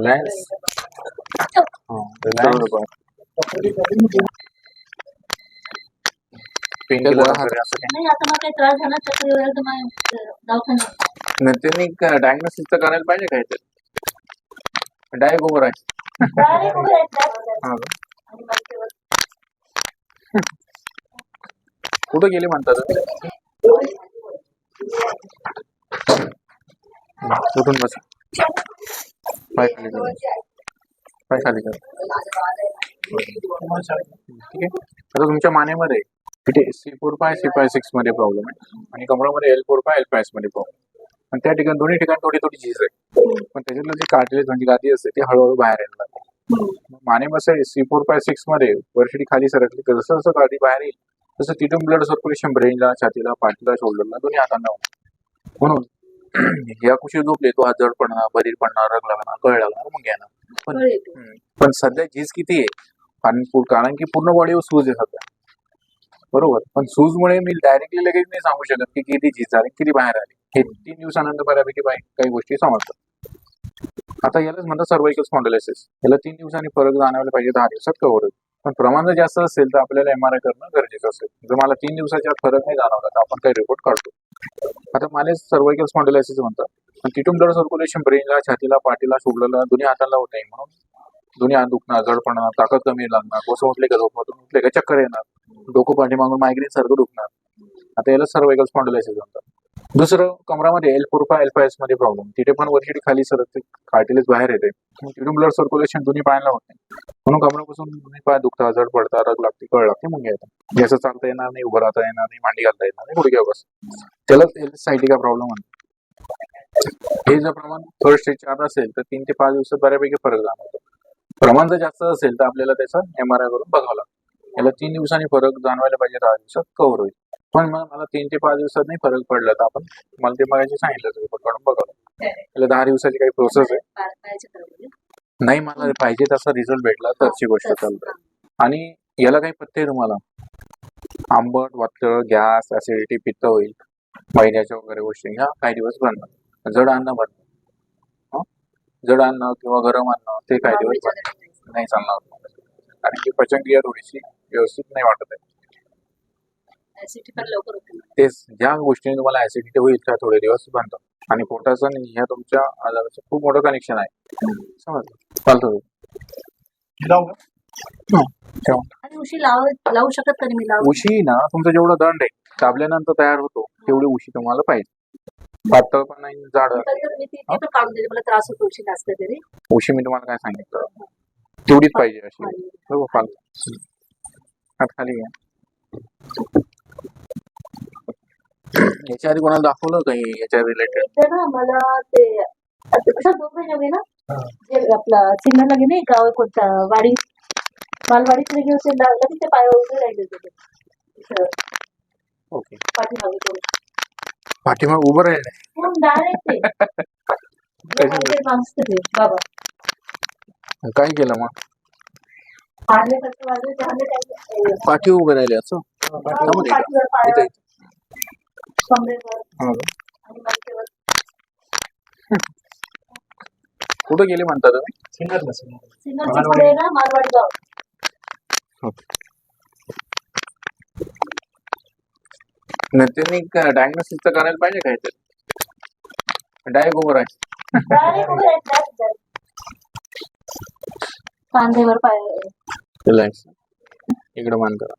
Reliance वगैरे असं काही नाही आता मला काही त्रास झाला चक्कर वगैरे तर मग दवाखान्यात. नाही त्यांनी डायग्नोसिस तर करायला पाहिजे काहीतरी डायरेक्ट उभं राहायचं. Direct उभे राहायचं. हा का? आणि माहितीवर. कुठं गेले म्हणतात? कुठून बस. पाय खाली पाय खाली ठीक आहे? आता तुमच्या मानेमध्ये तिथे C four five C five सिक्समध्ये problem आहे. आणि कमरामध्ये एल फोर पाय एल फायमध्ये प्रॉब्लेम आणि त्या ठिकाणी दोन्ही ठिकाणी थोडी थोडी झीज आहे. पण त्याच्यातलं जे कार्टिलेज म्हणजे गादी असते ती हळूहळू बाहेर यायला लागते मग मानेमध्ये सी फोर फाय सिक्समध्ये वर्षी खाली सरकली तर जसं जसं गाडी बाहेर येईल तसं तिथून ब्लड सर्क्युलेशन ब्रेनला छातीला पाठीला शोल्डरला दोन्ही हातांना म्हणून या कुशी झोपले तो जड पडणार बरीर पडणार रग लागणार कळ लागणार मग येणार पण. पण सध्या झीज किती आहे? आणि कारण की पूर्ण बॉडीवर सूज आहे सध्या. बरोबर? पण सूजमुळे मी डायरेक्टली लगेच नाही सांगू शकत की किती झीज झाली किती बाहेर आली. हे तीन दिवसानंतर बऱ्यापैकी काही गोष्टी समजतात. आता यालाच म्हणतात सर्वाइकल स्पॉन्डलायसिस याला तीन दिवसांनी फरक जाणवला पाहिजे दहा दिवसात कव्हर होईल. पण प्रमाण जर जास्त असेल तर आपल्याला एम आर आय करणं गरजेचं असेल. जर मला तीन दिवसाच्या फरक नाही जाणवला तर आपण काही रिपोर्ट काढतो. आता मला सर्वाइकल स्पॉन्डलायसिस म्हणतात. पण तिथून ब्लड सर्क्युलेशन ब्रेनला छातीला पाठीला शोल्डरला दोन्ही हाताला होत नाही म्हणून दोन्ही हात दुखणार जडपणा ताकद कमी लागणार कसं उठले का झोपमधून उठले का चक्कर येणार डोकं पाठीमागून मायग्रेन सारखं दुखणार. आता याला सर्वाइकल स्पॉन्डलायसिस म्हणतात. दुसरं कमरामध्ये एल फोर फाय एल फायमध्ये प्रॉब्लेम तिथे पण वरची खाली सरकते कार्टिलेज बाहेर येते. तिथून ब्लड सर्क्युलेशन दोन्ही पायाला होत. नाही म्हणून कमरापासून दोन्ही पाय दुखता जड पडतात रग लागते कळ लागते मग येतात. जसं चालता येणार नाही उभं राहता येणार नाही मांडी घालता येणार नाही गुडघ्या बस एल सायटिका प्रॉब्लेम म्हणतो हे जर प्रमाण थर्ड स्टेज चार असेल तर तीन ते पाच दिवसात बऱ्यापैकी फरक जाणवतो. प्रमाण जर जास्त असेल तर आपल्याला त्याचा एम आर आय करून बघावं लागतं. याला तीन दिवसांनी फरक जाणवायला पाहिजे दहा दिवसात कव्हर होईल. पण मग मला तीन ते पाच दिवसात नाही फरक पडला. तर आपण मला ते मगाशी सांगितलं रिपोर्ट काढून बघावं त्याला दहा दिवसाची काही प्रोसेस आहे. नाही मला पाहिजे तसा रिझल्ट भेटला तरची गोष्ट चालते. आणि याला काही आहे तुम्हाला? आंबट वातळ गॅस ऍसिडिटी पित्त होईल महिन्याच्या वगैरे गोष्टी. ह्या काही दिवस बंद जड अन्न हं? जड अन्न किंवा गरम अन्न ते काही दिवस नाही चालणार. कारण की पचनक्रिया थोडीशी व्यवस्थित नाही वाटत आहे. लवकर होते. तेच ज्या गोष्टीने तुम्हाला ऍसिडिटी होईल त्या थोडे दिवस बंद. आणि पोटाचं आणि ह्या तुमच्या आजाराचं खूप मोठं कनेक्शन आहे. समजलं? चालतं हं, उशी लाव लावू शकत का नाही मी लावू उशी ना तुमचं जेवढं दंड आहे दाबल्यानंतर तयार होतो तेवढी उशी तुम्हाला पाहिजे. पातळ पण नाही जाड. काढून मला त्रास होतो उशी तरी. उशी मी तुम्हाला काय सांगितलं? तेवढीच पाहिजे अशी. हो हात खाली घ्या. याच्या आधी कोणाला दाखवलं काही याच्या रिलेटेड ना मला ते आता कसं दोन महिने हवे ना जे आपला सिन्नर लगे नाही गाव कोणता वाडी मालवाडीत लगे होते ना लगेच ते पाय उभे राहिले होते. ते. इथं ओके. पाठीमागे करून. पाठीमाग उभं राहिले? मग direct ते माझे माणूस ते बाबा. काय केलं मग? काय पाठी उभे राहिले असं? पाठीवर इथं इथं. कमरेवर हा का? आणि मांडीवर. कुठं गेले म्हणता तुम्ही? नाही त्यांनी डायग्नोसिस तर करायला पाहिजे काहीतरी डायरेक्ट उभं राहायचं. पाय. इकडं मान करा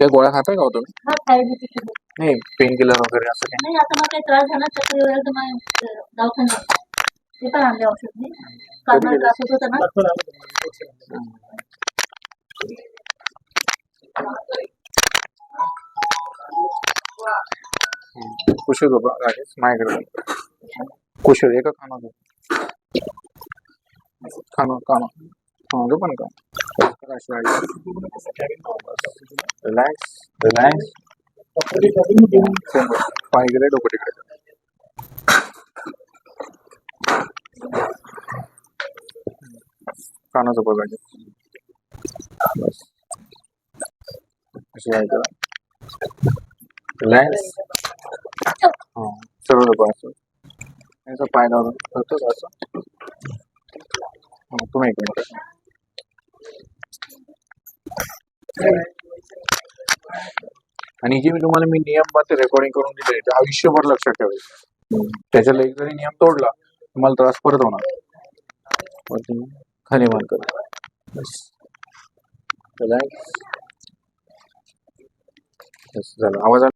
हम्म. त्या गोळ्या खाता का हो तुम्ही हा थायरॉइडची शुगर. नाही पेन किलर वगैरे असं काही नाही आता मला काही त्रास झाला चक्कर वगैरे तर मग दवाखान्यात ते पण आणले औषध मी काल मला त्रास होत होता ना कुशल बाबा राजेश माझ्याकडे कुशल एका खाना दो खाना खाना हा दो पण का रिलॅक्स रिलॅक्स पाय गेले डोकं तिकडे कानाचं बघायचं बस अशी आहे का रिलॅक्स हा, सरळ बघ असं असं पाय लावून करतो का असं हा, तुम्ही एक मिनिट आणि जे मी तुम्हाला मी नियम मात्र रेकॉर्डिंग करून दिले ते आयुष्यभर लक्षात ठेवायचे. त्याच्याला एक जरी नियम तोडला तुम्हाला त्रास परत होणार. खाली मान करा. बस. झालं. आवाज